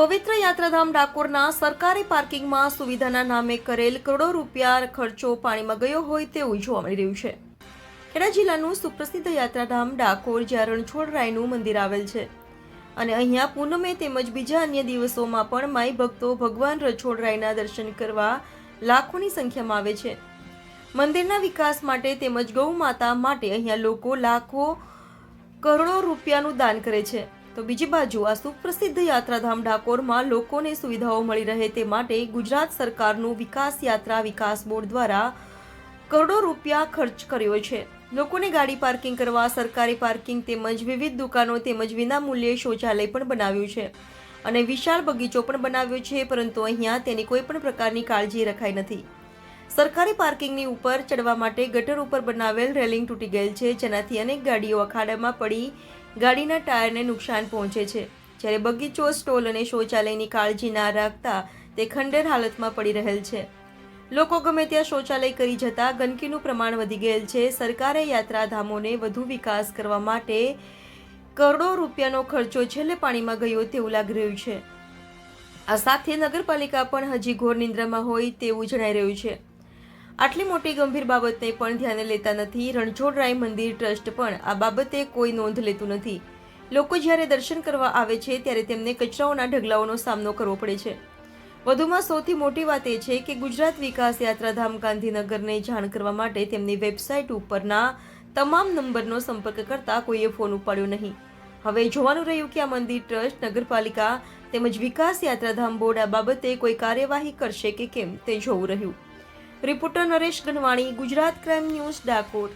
પવિત્ર યાત્રાધામ ડાકોરના સરકારી પાર્કિંગમાં સુવિધાના નામે કરેલ કરોડો રૂપિયા ખર્ચો પાણીમાં ગયો હોય તેવું જોવા મળી રહ્યું છે. ખેડા જિલ્લાનું સુપ્રસિદ્ધ યાત્રાધામ ડાકોર જ્યાં રણછોડ રાયનું મંદિર આવેલ છે. અને અહીંયા પૂનમે તેમજ બીજા અન્ય દિવસોમાં પણ માઈ ભક્તો ભગવાન રણછોડ રાયના દર્શન કરવા લાખોની સંખ્યામાં આવે છે. મંદિરના વિકાસ માટે તેમજ ગૌ માતા માટે અહીંયા લોકો લાખો કરોડો રૂપિયાનું દાન કરે છે. તો બીજી બાજુ આ સુપ્રસિદ્ધ યાત્રાધામ ડાકોરમાં લોકોને સુવિધાઓ મળી રહે તે માટે ગુજરાત સરકારનું વિકાસ યાત્રા વિકાસ બોર્ડ દ્વારા કરોડો રૂપિયા ખર્ચ કર્યો છે. લોકોને ગાડી પાર્કિંગ કરવા, સરકારી પાર્કિંગ તેમજ વિવિધ દુકાનો તેમજ વિનામૂલ્યે શૌચાલય પણ બનાવ્યું છે. અને વિશાળ બગીચો પણ બનાવ્યો છે, પરંતુ અહીંયા તેની કોઈ પણ પ્રકારની કાળજી રખાઈ નથી. સરકારી પાર્કિંગની ઉપર ચડવા માટે ગટર ઉપર બનાવેલ રેલિંગ તૂટી ગયેલ છે, જેનાથી અનેક ગાડીઓ અખાડામાં પડી ગાડીના ટાયરને નુકસાન પહોંચે છે. જ્યારે બગીચો, સ્ટોલ અને શૌચાલયની કાળજી ના રાખતા તે ખંડેર હાલતમાં પડી રહેલ છે. લોકો ગમે ત્યાં શૌચાલય કરી જતા ગંદકીનું પ્રમાણ વધી ગયેલ છે. સરકારે યાત્રાધામોને વધુ વિકાસ કરવા માટે કરોડો રૂપિયાનો ખર્ચો છેલ્લે પાણીમાં ગયો તેવું લાગી રહ્યું છે. આ સાથે નગરપાલિકા પણ હજી ઘોર નિંદ્રામાં હોય તેવું જણાઈ રહ્યું છે. આટલી મોટી ગંભીર બાબતને પણ ધ્યાને લેતા નથી. રણછોડરાય મંદિર ટ્રસ્ટ પણ આ બાબતે કોઈ નોંધ લેતું નથી. લોકો જ્યારે દર્શન કરવા આવે છે, ત્યારે તેમને કચરાઓના ઢગલાઓનો સામનો કરવો પડે છે. વધુમાં સૌથી મોટી વાત એ છે કે ગુજરાત વિકાસ યાત્રાધામ ગાંધીનગરને જાણ કરવા માટે તેમની વેબસાઇટ ઉપરના તમામ નંબરનો સંપર્ક કરતા કોઈએ ફોન ઉપાડ્યો નહીં. હવે જોવાનું રહ્યું કે આ મંદિર ટ્રસ્ટ, નગરપાલિકા તેમજ વિકાસ યાત્રાધામ બોર્ડ આ બાબતે કોઈ કાર્યવાહી કરશે કે કેમ તે જોવું રહ્યું. Reporter Naresh Gadhvani Gujarat crime news Dakor.